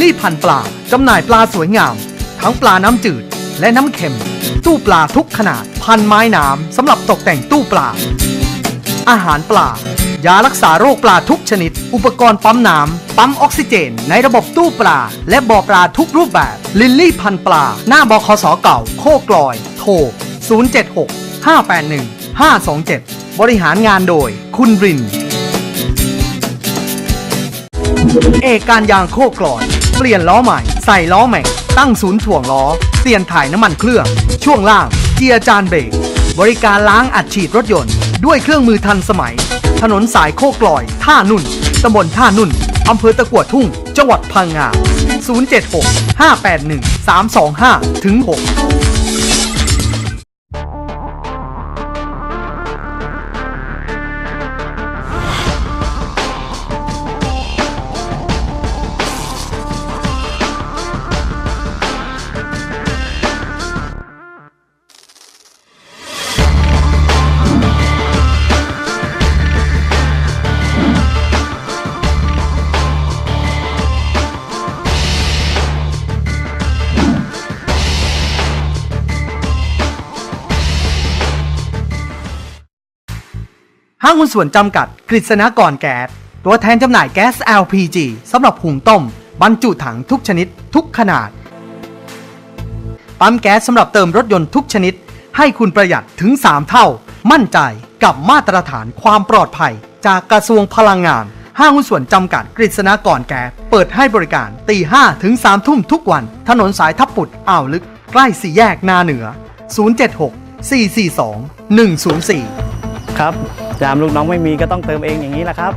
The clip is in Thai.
ลี่พันปลาจำหน่ายปลาสวยงาม ทั้งปลาน้ำจืดและน้ำเค็ม ตู้ปลาทุกขนาด พันไม้น้ำสำหรับตกแต่งตู้ปลา อาหารปลา ยารักษาโรคปลาทุกชนิด อุปกรณ์ปั๊มน้ำปั๊มออกซิเจน ในระบบตู้ปลา และบ่อปลาทุกรูปแบบ ลิลลี่พันปลา หน้าบคสเก่า โคกลอย โทร 076 581 527 บริหารงานโดย คุณริน เอกการยางโคกลอย เปลี่ยนล้อใหม่ ใส่ล้อแม็ก ตั้งศูนย์ถ่วงล้อ เปลี่ยนถ่ายน้ำมันเครื่อง ช่วงล่าง เจียร์จานเบรก บริการล้างอัดฉีดรถยนต์ ด้วยเครื่องมือทันสมัย ถนนสายโคกลอย ท่านุ่น ตำบลท่านุ่น อำเภอตะกวดทุ่ง จังหวัดพังงา 076 581 325 ถึง 6 ห้างหุ้นส่วนจำกัดกฤษณากรแก๊ส ตัวแทนจำหน่ายแก๊ส LPG สำหรับหุงต้ม บรรจุถังทุกชนิด ทุกขนาด ปั๊มแก๊สสำหรับเติมรถยนต์ทุกชนิด ให้คุณประหยัดถึง 3 เท่า มั่นใจกับมาตรฐานความปลอดภัย จากกระทรวงพลังงาน ห้างหุ้นส่วนจำกัดกฤษณากรแก๊ส เปิดให้บริการตี5ถึง3ทุ่มทุกวัน ถนนสายทับปุดอ่าวลึก ใกล้สี่แยกนาเหนือ 076 442 104 ครับยามลูกน้องไม่มีก็ต้องเติมเองอย่างนี้แหละครับ